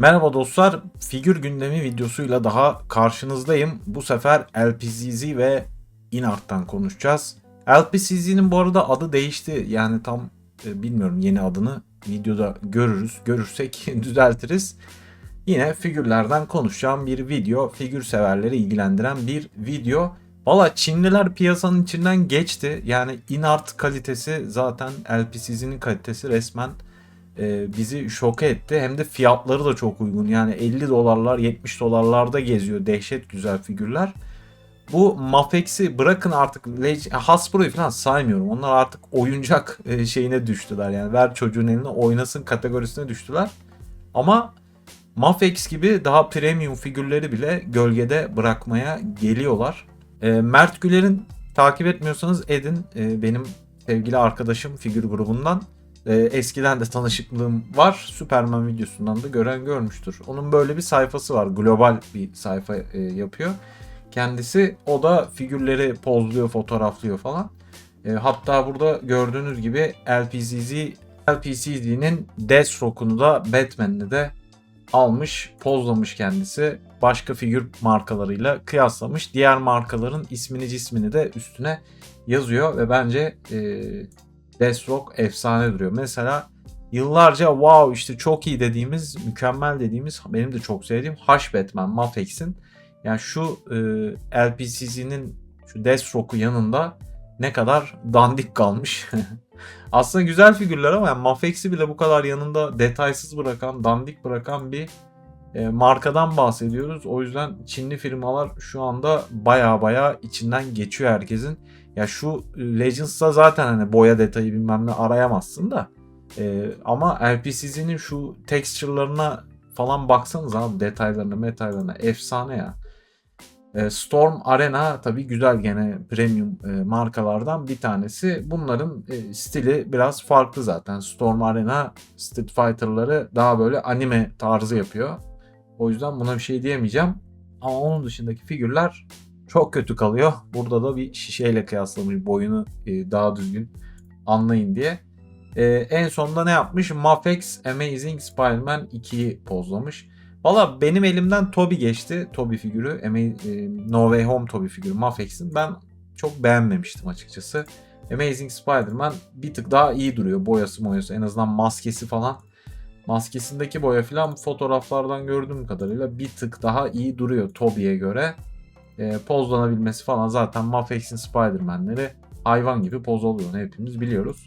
Merhaba dostlar, figür gündemi videosuyla daha karşınızdayım. Bu sefer LPCZ ve Inart'tan konuşacağız. LPCZ'nin bu arada adı değişti. Yani tam e, bilmiyorum yeni adını videoda görürüz. Görürsek düzeltiriz. Yine figürlerden konuşacağım bir video. Figür severleri ilgilendiren bir video. Valla Çinliler piyasanın içinden geçti. Yani Inart kalitesi zaten LPCZ'nin kalitesi resmen e, bizi şoke etti. Hem de fiyatları da çok uygun. Yani 50 dolarlar 70 dolarlarda geziyor. Dehşet güzel figürler. Bu Mafex'i bırakın artık Hasbro'yu falan saymıyorum. Onlar artık oyuncak e, şeyine düştüler. Yani ver çocuğun eline oynasın kategorisine düştüler. Ama Mafex gibi daha premium figürleri bile gölgede bırakmaya geliyorlar. E, Mert Güler'in takip etmiyorsanız edin. E, benim sevgili arkadaşım figür grubundan. E, eskiden de tanışıklığım var. Superman videosundan da gören görmüştür. Onun böyle bir sayfası var. Global bir sayfa e, yapıyor. Kendisi o da figürleri pozluyor, fotoğraflıyor falan. E, hatta burada gördüğünüz gibi LPCZ LPCZ'nin Deathstroke'unu da Batman'ini de almış, pozlamış kendisi. Başka figür markalarıyla kıyaslamış. Diğer markaların ismini cismini de üstüne yazıyor ve bence e, Deathstroke efsane duruyor. Mesela yıllarca wow işte çok iyi dediğimiz, mükemmel dediğimiz benim de çok sevdiğim Hush Batman Mafex'in yani şu e, LPCZ'nin şu Deathstroke'u yanında ne kadar dandik kalmış. Aslında güzel figürler ama yani Mafex'i bile bu kadar yanında detaysız bırakan, dandik bırakan bir e, markadan bahsediyoruz. O yüzden Çinli firmalar şu anda baya baya içinden geçiyor herkesin. Ya şu Legends'ta zaten hani boya detayı bilmem ne arayamazsın da. E, ama LPCZ'nin şu texture'larına falan baksanız abi detaylarına metaylarına efsane ya. E, Storm Arena tabii güzel gene premium e, markalardan bir tanesi. Bunların e, stili biraz farklı zaten. Storm Arena Street Fighter'ları daha böyle anime tarzı yapıyor. O yüzden buna bir şey diyemeyeceğim. Ama onun dışındaki figürler çok kötü kalıyor. Burada da bir şişeyle kıyaslamış boyunu e, daha düzgün anlayın diye. E, en sonunda ne yapmış? Mafex Amazing Spider-Man 2'yi pozlamış. Valla benim elimden Toby geçti. Toby figürü. Ama- e, no Way Home Toby figürü Mafex'in. Ben çok beğenmemiştim açıkçası. Amazing Spider-Man bir tık daha iyi duruyor. Boyası boyası en azından maskesi falan. Maskesindeki boya falan fotoğraflardan gördüğüm kadarıyla bir tık daha iyi duruyor Toby'ye göre. E, pozlanabilmesi falan zaten Mafex'in Spider-Man'leri hayvan gibi poz oluyor. Hepimiz biliyoruz.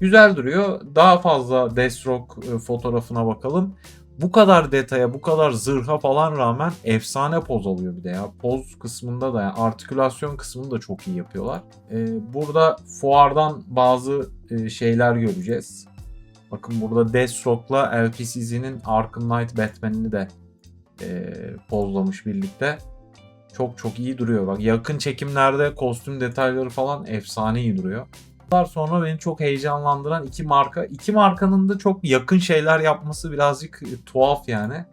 Güzel duruyor. Daha fazla Deathstroke fotoğrafına bakalım. Bu kadar detaya, bu kadar zırha falan rağmen efsane poz alıyor bir de ya. Poz kısmında da yani artikülasyon kısmını da çok iyi yapıyorlar. E, burada fuardan bazı e, şeyler göreceğiz. Bakın burada Deathstroke'la LPCZ'nin Arkham Knight Batman'ini de e, pozlamış birlikte. Çok çok iyi duruyor. Bak yakın çekimlerde kostüm detayları falan efsane iyi duruyor. Daha sonra beni çok heyecanlandıran iki marka. İki markanın da çok yakın şeyler yapması birazcık e, tuhaf yani.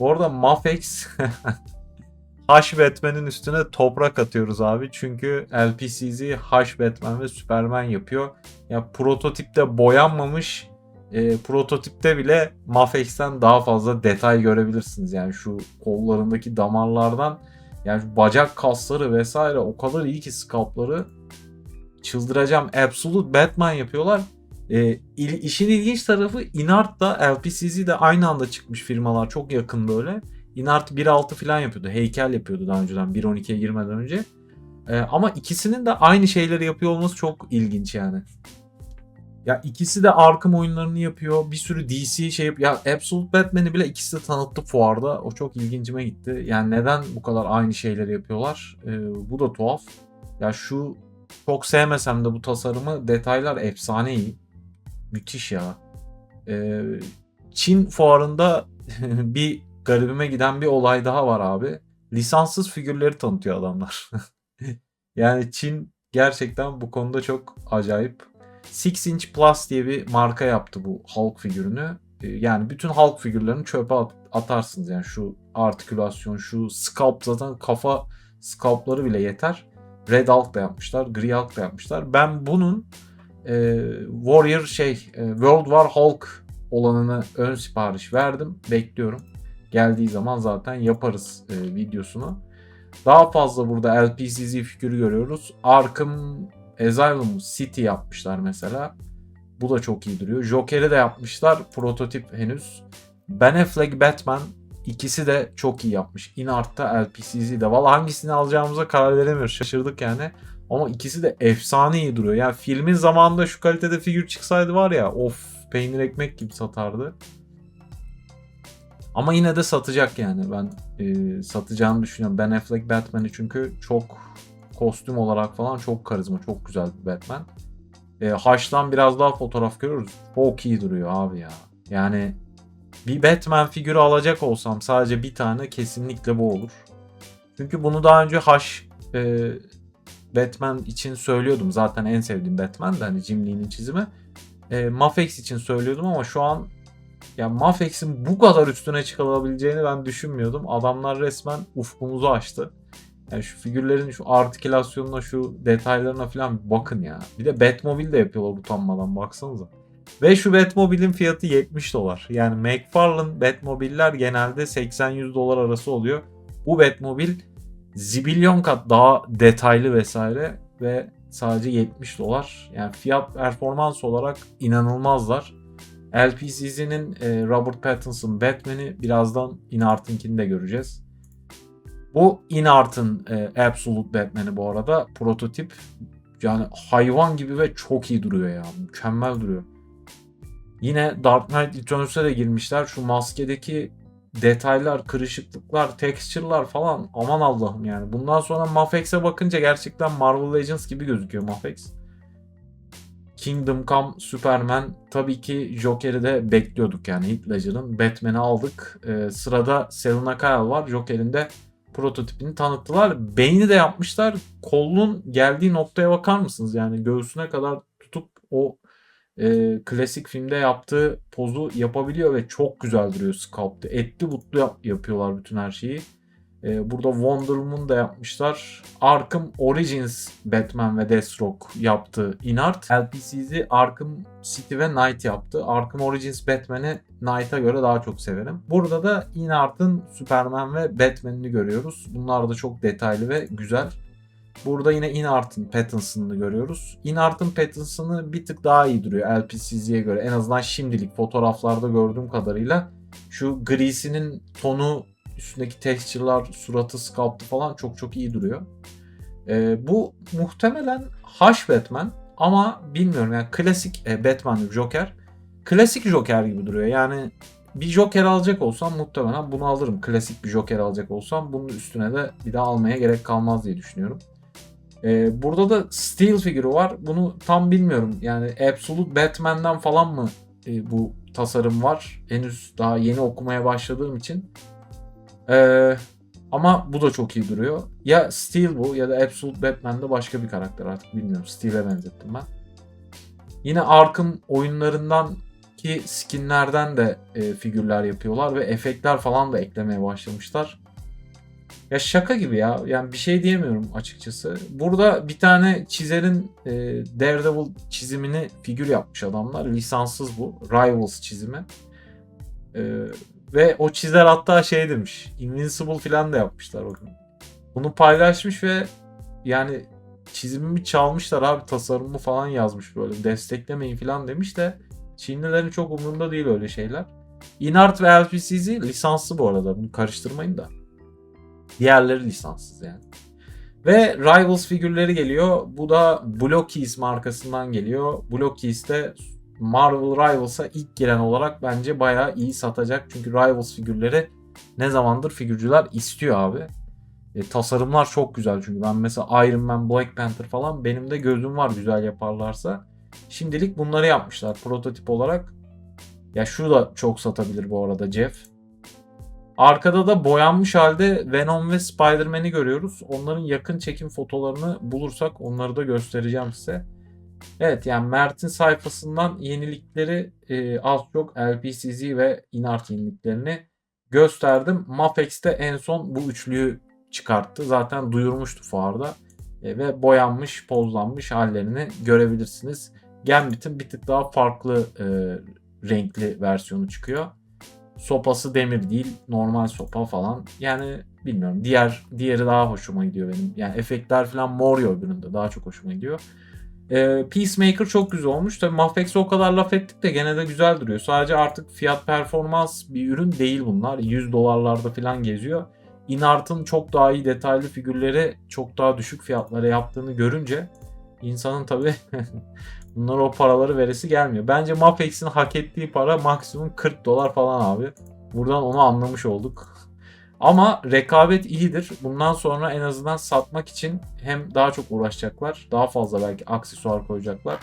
Bu arada Mafex Hush Batman'in üstüne toprak atıyoruz abi. Çünkü LPCZ Hush Batman ve Superman yapıyor. Ya prototipte boyanmamış e, prototipte bile Mafex'ten daha fazla detay görebilirsiniz. Yani şu kollarındaki damarlardan yani bacak kasları vesaire o kadar iyi ki sculptları çıldıracağım. Absolute Batman yapıyorlar. E, il- işin ilginç tarafı Inart da LPCZ de aynı anda çıkmış firmalar. Çok yakın böyle. Inart 1.6 falan yapıyordu. Heykel yapıyordu daha önceden 1.12'ye girmeden önce. E, ama ikisinin de aynı şeyleri yapıyor olması çok ilginç yani. Ya ikisi de Arkham oyunlarını yapıyor. Bir sürü DC şey yap. Ya Absolute Batman'i bile ikisi de tanıttı fuarda. O çok ilgincime gitti. Yani neden bu kadar aynı şeyleri yapıyorlar? E, bu da tuhaf. Ya şu çok sevmesem de bu tasarımı detaylar efsane iyi. Müthiş ya. Ee, Çin fuarında bir garibime giden bir olay daha var abi. Lisanssız figürleri tanıtıyor adamlar. yani Çin gerçekten bu konuda çok acayip. Six Inch Plus diye bir marka yaptı bu Hulk figürünü. Ee, Yani bütün Hulk figürlerini çöpe at- atarsınız. Yani şu artikülasyon, şu sculpt zaten kafa sculptları bile yeter. Red Hulk da yapmışlar, Grey Hulk da yapmışlar. Ben bunun e, Warrior şey e, World War Hulk olanını ön sipariş verdim. Bekliyorum. Geldiği zaman zaten yaparız e, videosunu. Daha fazla burada LPCZ figürü görüyoruz. Arkham Asylum City yapmışlar mesela. Bu da çok iyi duruyor. Joker'i de yapmışlar. Prototip henüz. Ben Affleck Batman ikisi de çok iyi yapmış. InArt'ta LPCZ'de. Valla hangisini alacağımıza karar veremiyoruz. Şaşırdık yani. Ama ikisi de efsane iyi duruyor. Yani filmin zamanında şu kalitede figür çıksaydı var ya of peynir ekmek gibi satardı. Ama yine de satacak yani. Ben e, satacağını düşünüyorum. Ben Affleck Batman'i çünkü çok kostüm olarak falan çok karizma, çok güzel bir Batman. E, Haş'tan biraz daha fotoğraf görürüz. Çok iyi duruyor abi ya. Yani bir Batman figürü alacak olsam sadece bir tane kesinlikle bu olur. Çünkü bunu daha önce Haş e, Batman için söylüyordum. Zaten en sevdiğim Batman de hani Jim Lee'nin çizimi. E, Mafex için söylüyordum ama şu an ya Mafex'in bu kadar üstüne çıkılabileceğini ben düşünmüyordum. Adamlar resmen ufkumuzu açtı. Yani şu figürlerin şu artikülasyonuna, şu detaylarına falan bakın ya. Bir de Batmobile de yapıyorlar utanmadan baksanıza. Ve şu Batmobile'in fiyatı 70 dolar. Yani McFarlane Batmobile'ler genelde 80-100 dolar arası oluyor. Bu Batmobile zibilyon kat daha detaylı vesaire ve sadece 70 dolar. Yani fiyat performans olarak inanılmazlar. LPCZ'nin e, Robert Pattinson Batman'i birazdan Inart'ınkini de göreceğiz. Bu Inart'ın e, Absolute Batman'i bu arada. Prototip yani hayvan gibi ve çok iyi duruyor ya. Mükemmel duruyor. Yine Dark Knight Returns'e de girmişler. Şu maskedeki detaylar, kırışıklıklar, texture'lar falan aman Allah'ım yani. Bundan sonra Mafex'e bakınca gerçekten Marvel Legends gibi gözüküyor Mafex. Kingdom Come Superman tabii ki Joker'i de bekliyorduk yani Heath Ledger'ın Batman'i aldık. Ee, sırada Selina Kyle var. Joker'in de prototipini tanıttılar. Beyni de yapmışlar. Kolun geldiği noktaya bakar mısınız? Yani göğsüne kadar tutup o e, klasik filmde yaptığı pozu yapabiliyor ve çok güzel duruyor sculpt'ı. Etli butlu yap- yapıyorlar bütün her şeyi. E, burada Wonder Woman da yapmışlar. Arkham Origins Batman ve Deathstroke yaptı Inart. LPCZ Arkham City ve Knight yaptı. Arkham Origins Batman'i Knight'a göre daha çok severim. Burada da Inart'ın Superman ve Batman'ini görüyoruz. Bunlar da çok detaylı ve güzel. Burada yine Inart'ın Pattinson'ını görüyoruz. Inart'ın Pattinson'ı bir tık daha iyi duruyor LPCZ'ye göre. En azından şimdilik fotoğraflarda gördüğüm kadarıyla. Şu grisinin tonu, üstündeki texture'lar, suratı, sculpt'ı falan çok çok iyi duruyor. Ee, bu muhtemelen Hush Batman ama bilmiyorum yani klasik e, Batman Joker. Klasik Joker gibi duruyor. Yani bir Joker alacak olsam muhtemelen bunu alırım. Klasik bir Joker alacak olsam bunun üstüne de bir daha almaya gerek kalmaz diye düşünüyorum. Ee, burada da Steel figürü var. Bunu tam bilmiyorum. Yani Absolute Batman'den falan mı e, bu tasarım var? Henüz daha yeni okumaya başladığım için. Ee, ama bu da çok iyi duruyor. Ya Steel bu ya da Absolute Batman'de başka bir karakter artık bilmiyorum. Steel'e benzettim ben. Yine Arkham oyunlarından ki skinlerden de e, figürler yapıyorlar ve efektler falan da eklemeye başlamışlar. Ya şaka gibi ya. Yani bir şey diyemiyorum açıkçası. Burada bir tane çizerin e, Daredevil çizimini figür yapmış adamlar. Lisanssız bu. Rivals çizimi. E, ve o çizer hatta şey demiş. Invincible falan da yapmışlar o gün. Bunu paylaşmış ve yani çizimimi çalmışlar abi tasarımımı falan yazmış böyle. Desteklemeyin falan demiş de Çinlilerin çok umurunda değil öyle şeyler. Inart ve LPCZ lisanslı bu arada. Bunu karıştırmayın da. Diğerleri lisanssız yani. Ve Rivals figürleri geliyor. Bu da Blockies markasından geliyor. Blockies de Marvel Rivals'a ilk giren olarak bence bayağı iyi satacak. Çünkü Rivals figürleri ne zamandır figürcüler istiyor abi. E, tasarımlar çok güzel çünkü ben mesela Iron Man, Black Panther falan benim de gözüm var güzel yaparlarsa. Şimdilik bunları yapmışlar prototip olarak. Ya şu da çok satabilir bu arada Jeff. Arkada da boyanmış halde Venom ve Spider-Man'i görüyoruz. Onların yakın çekim fotolarını bulursak onları da göstereceğim size. Evet yani Mert'in sayfasından yenilikleri e, az çok LPCZ ve Inart yeniliklerini gösterdim. Mafex'te en son bu üçlüyü çıkarttı. Zaten duyurmuştu fuarda. E, ve boyanmış, pozlanmış hallerini görebilirsiniz. Gambit'in bir tık daha farklı e, renkli versiyonu çıkıyor. Sopası demir değil, normal sopa falan. Yani bilmiyorum. Diğer diğeri daha hoşuma gidiyor benim. Yani efektler falan mor ya öbüründe. Daha çok hoşuma gidiyor. Ee, Peacemaker çok güzel olmuş. Tabii Mafex'e o kadar laf ettik de gene de güzel duruyor. Sadece artık fiyat performans bir ürün değil bunlar. 100 dolarlarda falan geziyor. Inart'ın çok daha iyi detaylı figürleri çok daha düşük fiyatlara yaptığını görünce insanın tabii bunlara o paraları veresi gelmiyor. Bence Mapex'in hak ettiği para maksimum 40 dolar falan abi. Buradan onu anlamış olduk. Ama rekabet iyidir. Bundan sonra en azından satmak için hem daha çok uğraşacaklar. Daha fazla belki aksesuar koyacaklar.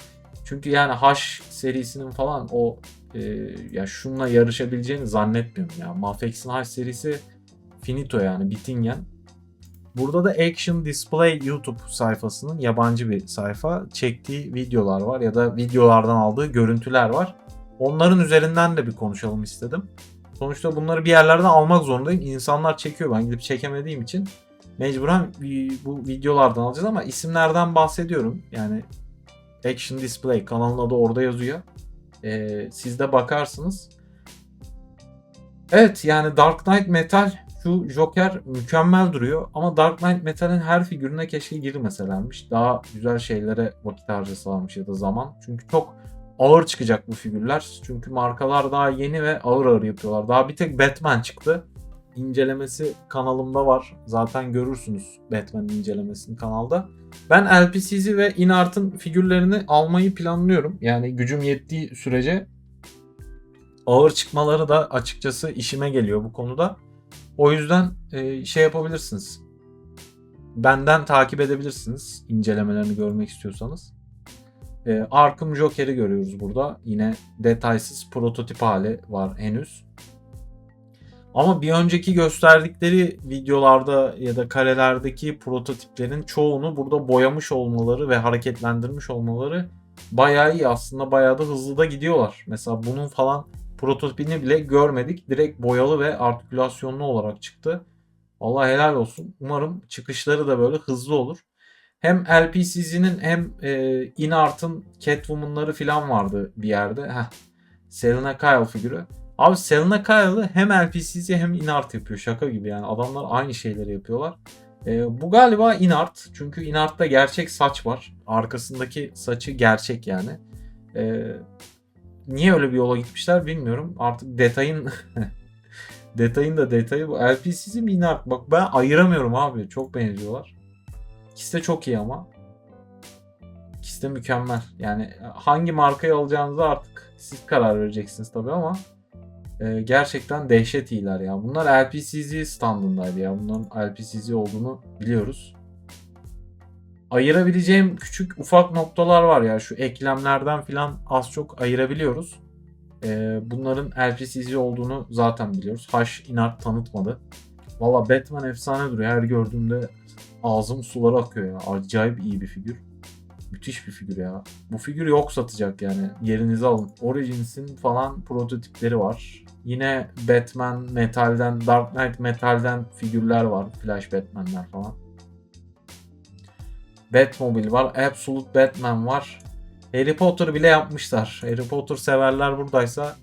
Çünkü yani H serisinin falan o e, ya şunla yarışabileceğini zannetmiyorum ya. Mafex'in H serisi finito yani bitingen. Burada da Action Display YouTube sayfasının yabancı bir sayfa çektiği videolar var ya da videolardan aldığı görüntüler var. Onların üzerinden de bir konuşalım istedim. Sonuçta bunları bir yerlerden almak zorundayım. İnsanlar çekiyor ben gidip çekemediğim için mecburen bu videolardan alacağız ama isimlerden bahsediyorum. Yani Action Display kanalın adı orada yazıyor. Ee, siz de bakarsınız. Evet yani Dark Knight Metal şu Joker mükemmel duruyor ama Dark Knight Metal'in her figürüne keşke girmeselermiş. Daha güzel şeylere vakit harcasalarmış ya da zaman. Çünkü çok ağır çıkacak bu figürler. Çünkü markalar daha yeni ve ağır ağır yapıyorlar. Daha bir tek Batman çıktı. İncelemesi kanalımda var. Zaten görürsünüz Batman'in incelemesini kanalda. Ben LPCZ ve Inart'ın figürlerini almayı planlıyorum. Yani gücüm yettiği sürece ağır çıkmaları da açıkçası işime geliyor bu konuda. O yüzden e, şey yapabilirsiniz. Benden takip edebilirsiniz incelemelerini görmek istiyorsanız. E, Arkham Joker'i görüyoruz burada. Yine detaysız prototip hali var henüz. Ama bir önceki gösterdikleri videolarda ya da karelerdeki prototiplerin çoğunu burada boyamış olmaları ve hareketlendirmiş olmaları bayağı iyi. Aslında bayağı da hızlı da gidiyorlar. Mesela bunun falan prototipini bile görmedik. Direkt boyalı ve artikülasyonlu olarak çıktı. Allah helal olsun. Umarım çıkışları da böyle hızlı olur. Hem LPCZ'nin hem e, InArt'ın Catwoman'ları falan vardı bir yerde. Heh. Selena Kyle figürü. Abi Selena Kyle'ı hem LPCZ hem InArt yapıyor. Şaka gibi yani. Adamlar aynı şeyleri yapıyorlar. E, bu galiba InArt. Çünkü InArt'ta gerçek saç var. Arkasındaki saçı gerçek yani. E, niye öyle bir yola gitmişler bilmiyorum. Artık detayın detayın da detayı bu. LPCZ mi InArt? Bak ben ayıramıyorum abi. Çok benziyorlar. İkisi de çok iyi ama. İkisi de mükemmel. Yani hangi markayı alacağınızı artık siz karar vereceksiniz tabii ama e, gerçekten dehşet iyiler ya. Bunlar LPCZ standındaydı ya. Bunların LPCZ olduğunu biliyoruz. Ayırabileceğim küçük ufak noktalar var ya. Şu eklemlerden filan az çok ayırabiliyoruz. E, bunların LPCZ olduğunu zaten biliyoruz. H inart tanıtmadı. Valla Batman efsane duruyor. Her gördüğümde ağzım suları akıyor ya. Acayip iyi bir figür. Müthiş bir figür ya. Bu figür yok satacak yani. Yerinizi alın. Origins'in falan prototipleri var. Yine Batman Metal'den, Dark Knight Metal'den figürler var. Flash Batman'ler falan. Batmobile var. Absolute Batman var. Harry Potter bile yapmışlar. Harry Potter severler buradaysa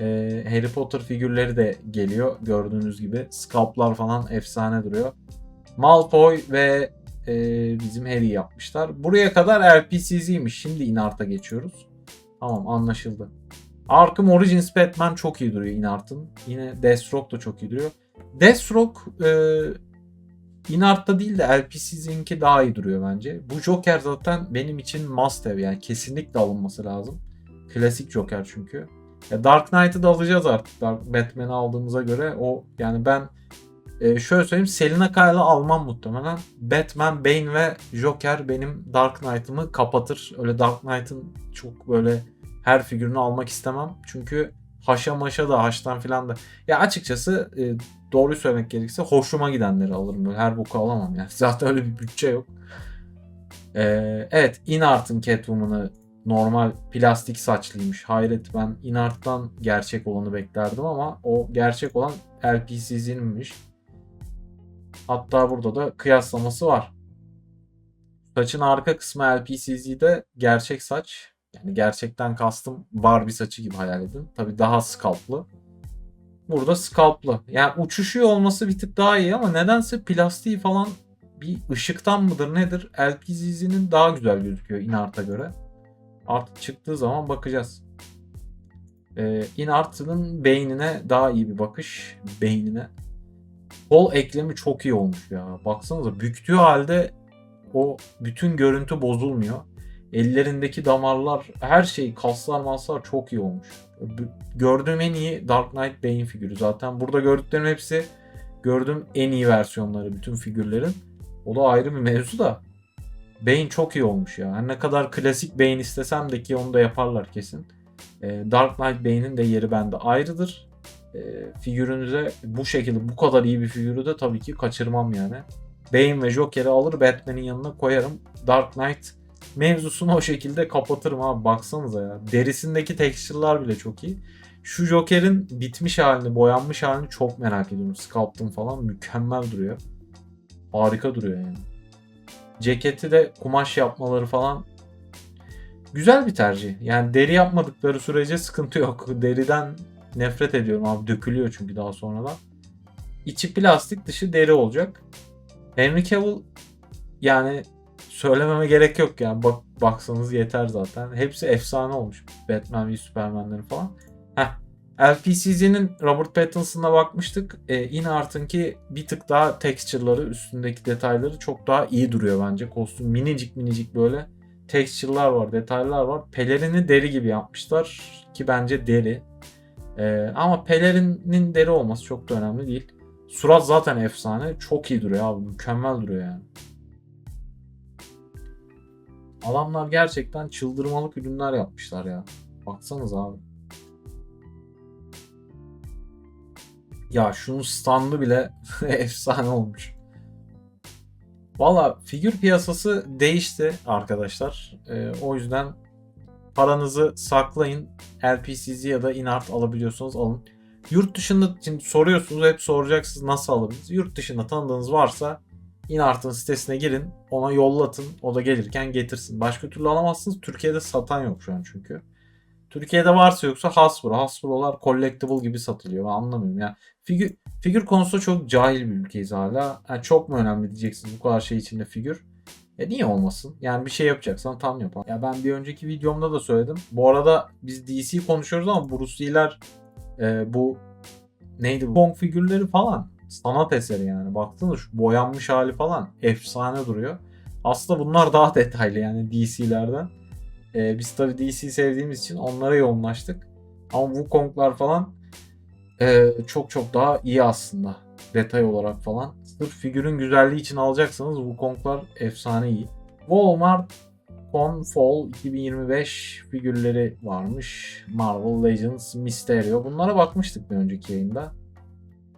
e, Harry Potter figürleri de geliyor. Gördüğünüz gibi. Sculpt'lar falan efsane duruyor. Malfoy ve e, bizim Harry yapmışlar. Buraya kadar LPCZ'ymiş. Şimdi Inart'a geçiyoruz. Tamam anlaşıldı. Arkham Origins Batman çok iyi duruyor Inart'ın. Yine Deathstroke da çok iyi duruyor. Deathstroke e, Inart'ta değil de LPCZ'inki daha iyi duruyor bence. Bu Joker zaten benim için must have yani kesinlikle alınması lazım. Klasik Joker çünkü. Ya Dark Knight'ı da alacağız artık. Dark aldığımıza göre o yani ben e, şöyle söyleyeyim Selina Kyle'ı almam muhtemelen. Batman, Bane ve Joker benim Dark Knight'ımı kapatır. Öyle Dark Knight'ın çok böyle her figürünü almak istemem. Çünkü haşa maşa da haştan filan da. Ya açıkçası e, doğruyu söylemek gerekirse hoşuma gidenleri alırım. Böyle her boku alamam yani. Zaten öyle bir bütçe yok. E, evet Inart'ın Catwoman'ı normal plastik saçlıymış. Hayret ben Inart'tan gerçek olanı beklerdim ama o gerçek olan LPCZ'ninmiş. Hatta burada da kıyaslaması var. Saçın arka kısmı LPCZ'de gerçek saç. Yani gerçekten kastım Barbie saçı gibi hayal edin. Tabii daha scalplı. Burada scalplı. Yani uçuşuyor olması bir tık daha iyi ama nedense plastiği falan bir ışıktan mıdır nedir? LPZZ'nin daha güzel gözüküyor Inart'a göre. Artık çıktığı zaman bakacağız. Ee, Inart'ın beynine daha iyi bir bakış. Beynine. Kol eklemi çok iyi olmuş ya. Baksanıza büktüğü halde o bütün görüntü bozulmuyor. Ellerindeki damarlar, her şey, kaslar maslar çok iyi olmuş. Gördüğüm en iyi Dark Knight Bane figürü zaten. Burada gördüklerim hepsi gördüğüm en iyi versiyonları bütün figürlerin. O da ayrı bir mevzu da. Bane çok iyi olmuş ya. Her ne kadar klasik Bane istesem de ki onu da yaparlar kesin. Ee, Dark Knight Bane'in de yeri bende ayrıdır. Ee, figürünüze bu şekilde bu kadar iyi bir figürü de tabii ki kaçırmam yani. Bane ve Joker'i alır Batman'in yanına koyarım. Dark Knight mevzusunu o şekilde kapatırım abi. Baksanıza ya. Derisindeki texture'lar bile çok iyi. Şu Joker'in bitmiş halini, boyanmış halini çok merak ediyorum. Sculpt'ın falan mükemmel duruyor. Harika duruyor yani. Ceketi de kumaş yapmaları falan güzel bir tercih. Yani deri yapmadıkları sürece sıkıntı yok. Deriden nefret ediyorum abi. Dökülüyor çünkü daha sonradan. İçi plastik, dışı deri olacak. Henry Cavill yani söylememe gerek yok yani. Bak baksanız yeter zaten. Hepsi efsane olmuş. Batman ve Superman'lerin falan. Heh. LPCZ'nin Robert Pattinson'a bakmıştık. Ee, Inart'ınki bir tık daha texture'ları, üstündeki detayları çok daha iyi duruyor bence. Kostüm minicik minicik böyle texture'lar var, detaylar var. Pelerini deri gibi yapmışlar ki bence deri. Ee, ama pelerinin deri olması çok da önemli değil. Surat zaten efsane. Çok iyi duruyor abi. Mükemmel duruyor yani. Adamlar gerçekten çıldırmalık ürünler yapmışlar ya. Baksanız abi. Ya şunun standı bile efsane olmuş. Valla figür piyasası değişti arkadaşlar. Ee, o yüzden paranızı saklayın. LPCZ ya da Inart alabiliyorsanız alın. Yurt dışında şimdi soruyorsunuz hep soracaksınız nasıl alabiliriz. Yurt dışında tanıdığınız varsa Inart'ın sitesine girin ona yollatın o da gelirken getirsin. Başka türlü alamazsınız. Türkiye'de satan yok şu an çünkü. Türkiye'de varsa yoksa Hasbro. Hasbro'lar collectible gibi satılıyor. Ben anlamıyorum ya. Figür, figür konusunda çok cahil bir ülkeyiz hala. Yani çok mu önemli diyeceksiniz bu kadar şey içinde figür. E niye olmasın? Yani bir şey yapacaksan tam yap. Ya ben bir önceki videomda da söyledim. Bu arada biz DC konuşuyoruz ama Bruce Lee'ler e, bu neydi bu? Kong figürleri falan sanat eseri yani. Baktınız şu boyanmış hali falan efsane duruyor. Aslında bunlar daha detaylı yani DC'lerden. E, biz tabii DC sevdiğimiz için onlara yoğunlaştık. Ama Wukong'lar falan e, çok çok daha iyi aslında. Detay olarak falan. Sırf figürün güzelliği için alacaksanız Wukong'lar efsane iyi. Walmart Con Fall 2025 figürleri varmış. Marvel Legends, Mysterio. Bunlara bakmıştık bir önceki yayında.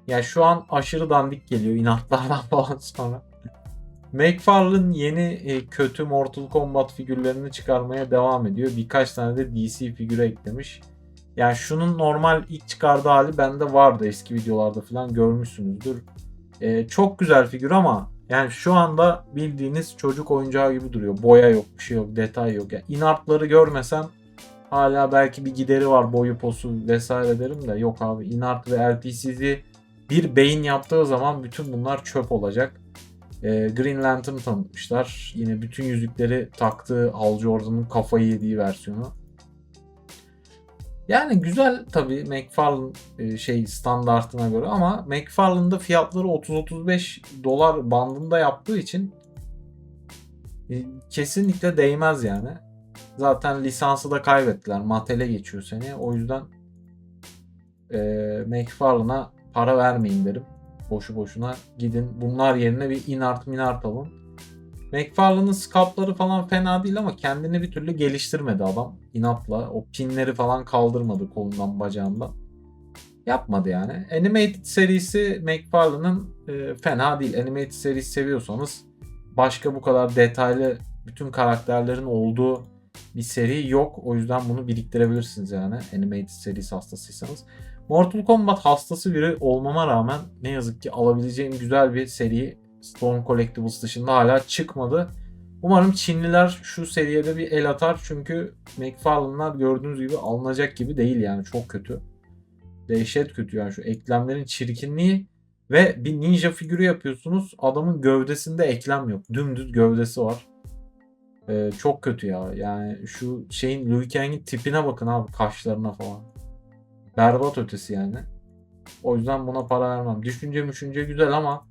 Ya şu an aşırı dandik geliyor inatlardan falan sonra. McFarlane yeni e, kötü Mortal Kombat figürlerini çıkarmaya devam ediyor. Birkaç tane de DC figürü eklemiş. Yani şunun normal ilk çıkardığı hali bende vardı eski videolarda falan görmüşsünüzdür. E, çok güzel figür ama yani şu anda bildiğiniz çocuk oyuncağı gibi duruyor. Boya yok, bir şey yok, detay yok. Yani inartları görmesem hala belki bir gideri var boyu posu vesaire derim de yok abi inart ve LPC'yi bir beyin yaptığı zaman bütün bunlar çöp olacak. E, Green Lantern tanıtmışlar. Yine bütün yüzükleri taktığı Hal Jordan'ın kafayı yediği versiyonu. Yani güzel tabii McFarlane e, şey standartına göre ama McFarlane'da fiyatları 30-35 dolar bandında yaptığı için e, kesinlikle değmez yani. Zaten lisansı da kaybettiler. Mattel'e geçiyor seni. O yüzden e, McFarlane'a para vermeyin derim. Boşu boşuna gidin. Bunlar yerine bir inart minart alın. McFarlane'ın sculptları falan fena değil ama kendini bir türlü geliştirmedi adam. İnatla o pinleri falan kaldırmadı kolundan bacağından. Yapmadı yani. Animated serisi McFarlane'ın e, fena değil. Animated serisi seviyorsanız başka bu kadar detaylı bütün karakterlerin olduğu bir seri yok. O yüzden bunu biriktirebilirsiniz yani. Animated serisi hastasıysanız. Mortal Kombat hastası biri olmama rağmen ne yazık ki alabileceğim güzel bir seri Storm Collectibles dışında hala çıkmadı. Umarım Çinliler şu seviyede bir el atar çünkü McFarlane'lar gördüğünüz gibi alınacak gibi değil yani çok kötü. Dehşet kötü yani şu eklemlerin çirkinliği ve bir ninja figürü yapıyorsunuz. Adamın gövdesinde eklem yok. Dümdüz gövdesi var. Ee, çok kötü ya. Yani şu şeyin Liu Kang'in tipine bakın abi kaşlarına falan. Berbat ötesi yani. O yüzden buna para vermem. Düşünce düşünce güzel ama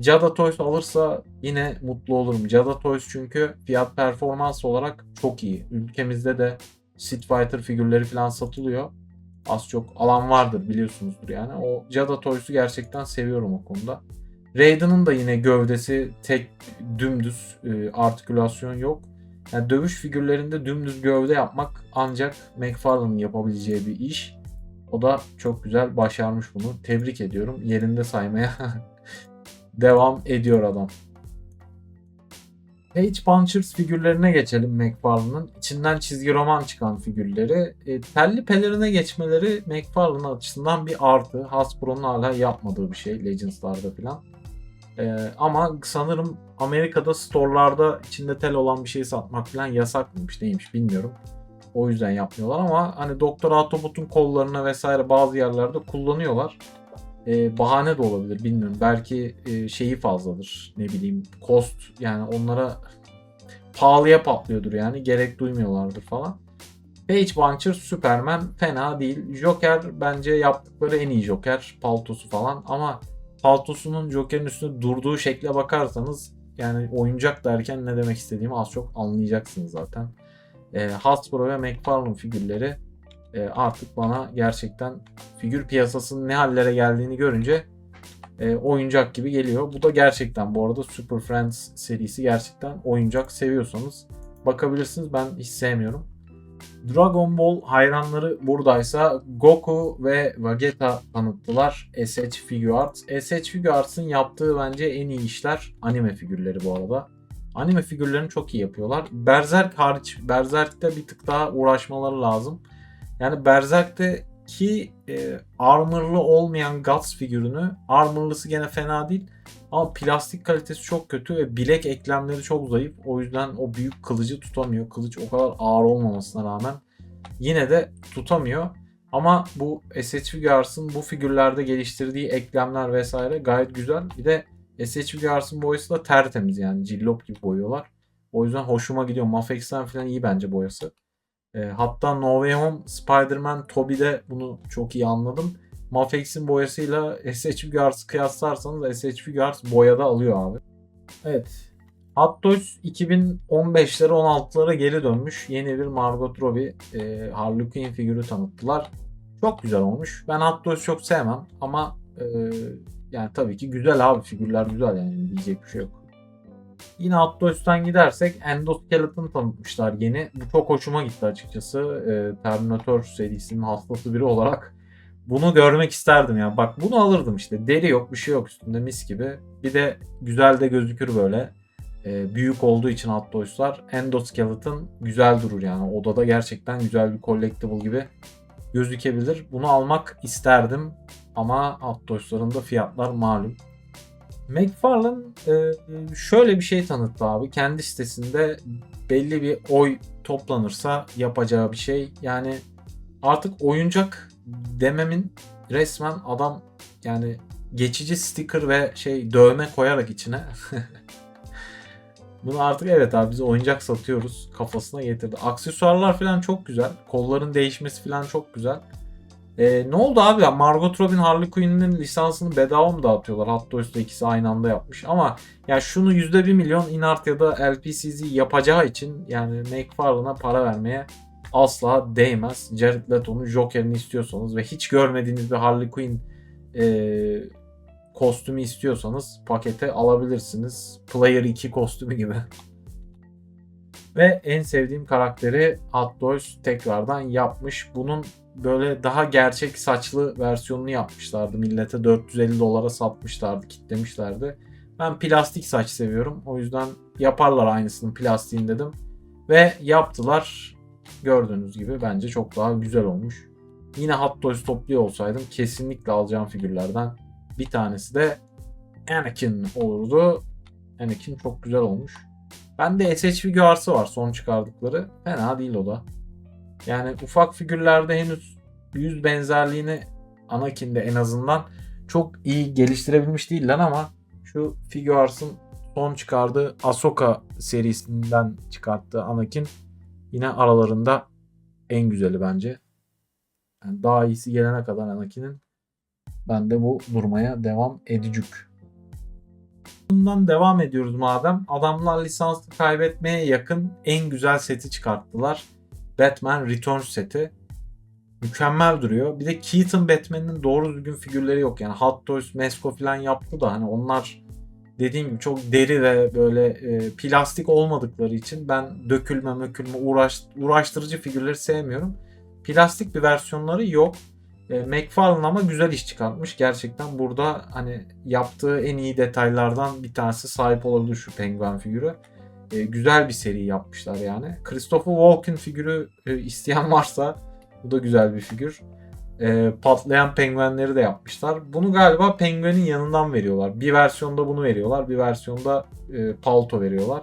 Jada Toys alırsa yine mutlu olurum. Jada Toys çünkü fiyat performans olarak çok iyi. Ülkemizde de Street Fighter figürleri falan satılıyor. Az çok alan vardır biliyorsunuzdur yani. O Jada Toys'u gerçekten seviyorum o konuda. Raiden'ın da yine gövdesi tek dümdüz e, artikülasyon yok. Yani dövüş figürlerinde dümdüz gövde yapmak ancak McFarlane'ın yapabileceği bir iş. O da çok güzel başarmış bunu. Tebrik ediyorum. Yerinde saymaya devam ediyor adam. Page Punchers figürlerine geçelim McFarlane'ın. içinden çizgi roman çıkan figürleri. E, telli pelerine geçmeleri McFarlane açısından bir artı. Hasbro'nun hala yapmadığı bir şey Legends'larda falan. E, ama sanırım Amerika'da store'larda içinde tel olan bir şey satmak falan yasak mıymış neymiş bilmiyorum. O yüzden yapmıyorlar ama hani Doktor Autobot'un kollarına vesaire bazı yerlerde kullanıyorlar e, bahane de olabilir bilmiyorum. Belki e, şeyi fazladır ne bileyim cost yani onlara pahalıya patlıyordur yani gerek duymuyorlardır falan. Page Buncher Superman fena değil. Joker bence yaptıkları en iyi Joker. Paltosu falan ama paltosunun Joker'in üstünde durduğu şekle bakarsanız yani oyuncak derken ne demek istediğimi az çok anlayacaksınız zaten. E, Hasbro ve McFarlane figürleri e, artık bana gerçekten figür piyasasının ne hallere geldiğini görünce e, oyuncak gibi geliyor. Bu da gerçekten bu arada Super Friends serisi gerçekten oyuncak seviyorsanız bakabilirsiniz. Ben hiç sevmiyorum. Dragon Ball hayranları buradaysa Goku ve Vegeta tanıttılar SH Figuarts. SH Figuarts'ın yaptığı bence en iyi işler anime figürleri bu arada. Anime figürlerini çok iyi yapıyorlar. Berserk hariç, Berserk'te bir tık daha uğraşmaları lazım. Yani Berserk'teki e, armorlı olmayan Guts figürünü armorlısı gene fena değil ama plastik kalitesi çok kötü ve bilek eklemleri çok zayıf. O yüzden o büyük kılıcı tutamıyor. Kılıç o kadar ağır olmamasına rağmen yine de tutamıyor. Ama bu SH Figuarts'ın bu figürlerde geliştirdiği eklemler vesaire gayet güzel. Bir de SH Figuarts'ın boyası da tertemiz yani cillop gibi boyuyorlar. O yüzden hoşuma gidiyor. Mafex'ten falan iyi bence boyası. E, hatta No Way Home Spider-Man Tobey'de bunu çok iyi anladım. Mafex'in boyasıyla SH Figuarts'ı kıyaslarsanız SH Figuarts boyada alıyor abi. Evet. Hot Toys 2015'lere 16'lara geri dönmüş. Yeni bir Margot Robbie e, Harley Quinn figürü tanıttılar. Çok güzel olmuş. Ben Hot Toys çok sevmem ama e, yani tabii ki güzel abi figürler güzel yani diyecek bir şey yok. Yine Hot Toys'tan gidersek Endoskeleton tanıtmışlar yeni. Bu çok hoşuma gitti açıkçası. Ee, Terminator serisinin hastası biri olarak. Bunu görmek isterdim ya. Bak bunu alırdım işte. Deri yok bir şey yok üstünde mis gibi. Bir de güzel de gözükür böyle. Ee, büyük olduğu için Hot Toys'lar. Endoskeleton güzel durur yani. Odada gerçekten güzel bir collectible gibi gözükebilir. Bunu almak isterdim. Ama Hot Toys'ların da fiyatlar malum. McFarlane e, şöyle bir şey tanıttı abi. Kendi sitesinde belli bir oy toplanırsa yapacağı bir şey. Yani artık oyuncak dememin resmen adam yani geçici sticker ve şey dövme koyarak içine bunu artık evet abi biz oyuncak satıyoruz kafasına getirdi. Aksesuarlar falan çok güzel. Kolların değişmesi falan çok güzel. E, ne oldu abi? Margot Robin Harley Quinn'in lisansını bedava mı dağıtıyorlar? Hot Toys'ta ikisi aynı anda yapmış. Ama ya şunu %1 milyon Inart ya da LPCZ yapacağı için yani McFarlane'a para vermeye asla değmez. Jared Leto'nun Joker'ini istiyorsanız ve hiç görmediğiniz bir Harley Quinn e, kostümü istiyorsanız pakete alabilirsiniz. Player 2 kostümü gibi. Ve en sevdiğim karakteri Hot Toys tekrardan yapmış. Bunun böyle daha gerçek saçlı versiyonunu yapmışlardı. Millete 450 dolara satmışlardı, kitlemişlerdi. Ben plastik saç seviyorum. O yüzden yaparlar aynısını plastiğin dedim. Ve yaptılar. Gördüğünüz gibi bence çok daha güzel olmuş. Yine Hot Toys topluyor olsaydım kesinlikle alacağım figürlerden bir tanesi de Anakin olurdu. Anakin çok güzel olmuş. Bende SH figürası var son çıkardıkları. Fena değil o da. Yani ufak figürlerde henüz yüz benzerliğini Anakin'de en azından çok iyi geliştirebilmiş değiller ama şu Figuarts'ın son çıkardığı Ahsoka serisinden çıkarttığı Anakin yine aralarında en güzeli bence. Yani daha iyisi gelene kadar Anakin'in ben de bu durmaya devam edecek. Bundan devam ediyoruz madem. Adamlar lisansı kaybetmeye yakın en güzel seti çıkarttılar. Batman Returns seti. Mükemmel duruyor. Bir de Keaton Batman'in doğru düzgün figürleri yok. Yani Hot Toys, Mesko falan yaptı da hani onlar dediğim gibi çok deri ve böyle e, plastik olmadıkları için ben dökülme mökülme uğraş, uğraştırıcı figürleri sevmiyorum. Plastik bir versiyonları yok. E, McFarlane ama güzel iş çıkartmış. Gerçekten burada hani yaptığı en iyi detaylardan bir tanesi sahip olabilir şu penguen figürü. E, güzel bir seri yapmışlar yani. Christopher Walken figürü e, isteyen varsa bu da güzel bir figür. E, patlayan penguenleri de yapmışlar. Bunu galiba penguenin yanından veriyorlar. Bir versiyonda bunu veriyorlar. Bir versiyonda e, palto veriyorlar.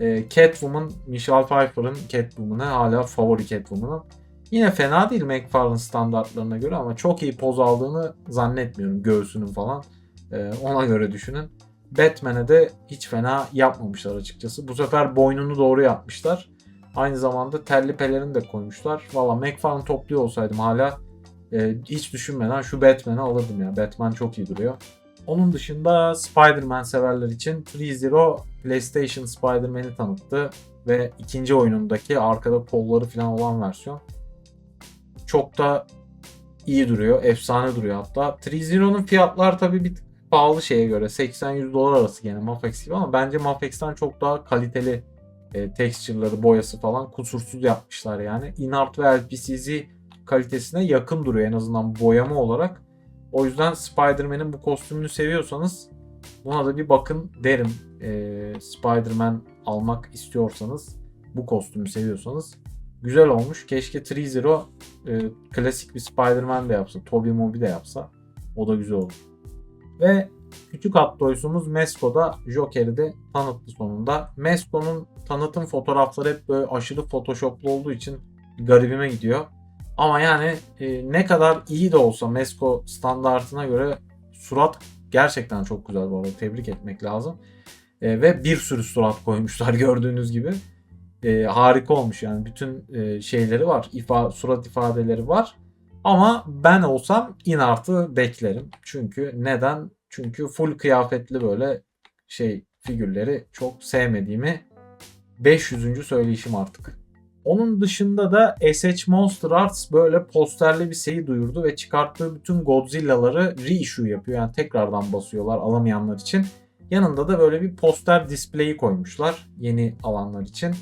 E, Catwoman, Michelle Pfeiffer'ın Catwoman'ı hala favori Catwoman'ım. Yine fena değil McFarlane standartlarına göre ama çok iyi poz aldığını zannetmiyorum göğsünün falan. E, ona göre düşünün. Batman'e de hiç fena yapmamışlar açıkçası. Bu sefer boynunu doğru yapmışlar. Aynı zamanda terli pelerini de koymuşlar. Valla McFarlane topluyor olsaydım hala e, hiç düşünmeden şu Batman'i alırdım ya. Batman çok iyi duruyor. Onun dışında Spider-Man severler için 3.0 PlayStation Spider-Man'i tanıttı ve ikinci oyunundaki arkada kolları falan olan versiyon çok da iyi duruyor. Efsane duruyor hatta. 3.0'nun fiyatlar tabii bir pahalı şeye göre. 80-100 dolar arası gene Mafex gibi ama bence Mafex'ten çok daha kaliteli e, texture'ları, boyası falan kusursuz yapmışlar yani. Inart ve LPCZ kalitesine yakın duruyor en azından boyama olarak. O yüzden Spider-Man'in bu kostümünü seviyorsanız buna da bir bakın derim. E, Spider-Man almak istiyorsanız bu kostümü seviyorsanız güzel olmuş. Keşke 3.0 e, klasik bir Spider-Man de yapsa. Tobey Moby de yapsa. O da güzel olur. Ve küçük Hot Toys'umuz Mesko'da Joker'i de tanıttı sonunda. Mesko'nun tanıtım fotoğrafları hep böyle aşırı photoshoplu olduğu için garibime gidiyor. Ama yani e, ne kadar iyi de olsa Mesko standartına göre surat gerçekten çok güzel bu arada. Tebrik etmek lazım. E, ve bir sürü surat koymuşlar gördüğünüz gibi. E, harika olmuş yani. Bütün e, şeyleri var. İfa, surat ifadeleri var. Ama ben olsam inartı beklerim. Çünkü neden? Çünkü full kıyafetli böyle şey figürleri çok sevmediğimi 500. söyleyişim artık. Onun dışında da SH Monster Arts böyle posterli bir seri duyurdu ve çıkarttığı bütün Godzilla'ları reissue yapıyor. Yani tekrardan basıyorlar alamayanlar için. Yanında da böyle bir poster display'i koymuşlar yeni alanlar için.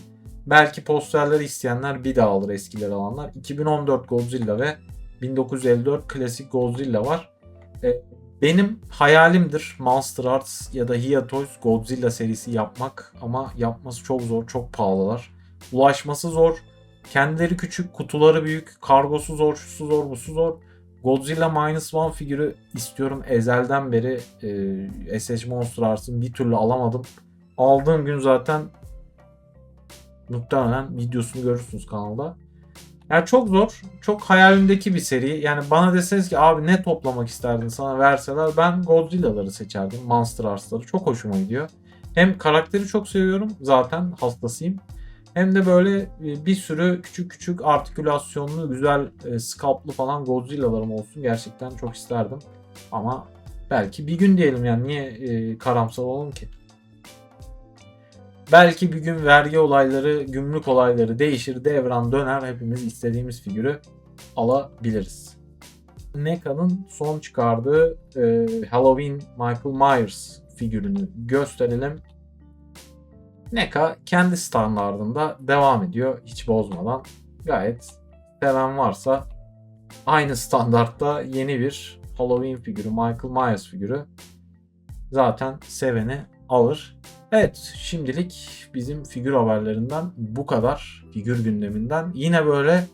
Belki posterleri isteyenler bir daha alır eskileri alanlar. 2014 Godzilla ve 1954 klasik Godzilla var. E, benim hayalimdir Monster Arts ya da Hiya Toys Godzilla serisi yapmak ama yapması çok zor, çok pahalılar. Ulaşması zor. Kendileri küçük, kutuları büyük, kargosu zor, şusu zor, busu zor. Godzilla Minus One figürü istiyorum ezelden beri e, SH Monster Arts'ın bir türlü alamadım. Aldığım gün zaten muhtemelen videosunu görürsünüz kanalda. Yani çok zor. Çok hayalimdeki bir seri. Yani bana deseniz ki abi ne toplamak isterdin sana verseler ben Godzilla'ları seçerdim. Monster Arts'ları. Çok hoşuma gidiyor. Hem karakteri çok seviyorum. Zaten hastasıyım. Hem de böyle e, bir sürü küçük küçük artikülasyonlu, güzel e, sculptlu falan Godzilla'larım olsun. Gerçekten çok isterdim. Ama belki bir gün diyelim yani niye e, karamsar olalım ki? Belki bir gün vergi olayları, gümrük olayları değişir, devran döner, hepimiz istediğimiz figürü alabiliriz. NECA'nın son çıkardığı e, Halloween Michael Myers figürünü gösterelim. NECA kendi standartında devam ediyor hiç bozmadan. Gayet seven varsa aynı standartta yeni bir Halloween figürü, Michael Myers figürü zaten seveni alır. Evet şimdilik bizim figür haberlerinden bu kadar. Figür gündeminden. Yine böyle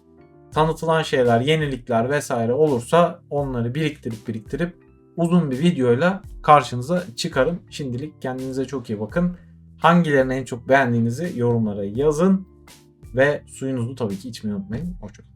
tanıtılan şeyler, yenilikler vesaire olursa onları biriktirip biriktirip uzun bir videoyla karşınıza çıkarım. Şimdilik kendinize çok iyi bakın. Hangilerini en çok beğendiğinizi yorumlara yazın. Ve suyunuzu tabii ki içmeyi unutmayın. Hoşçakalın.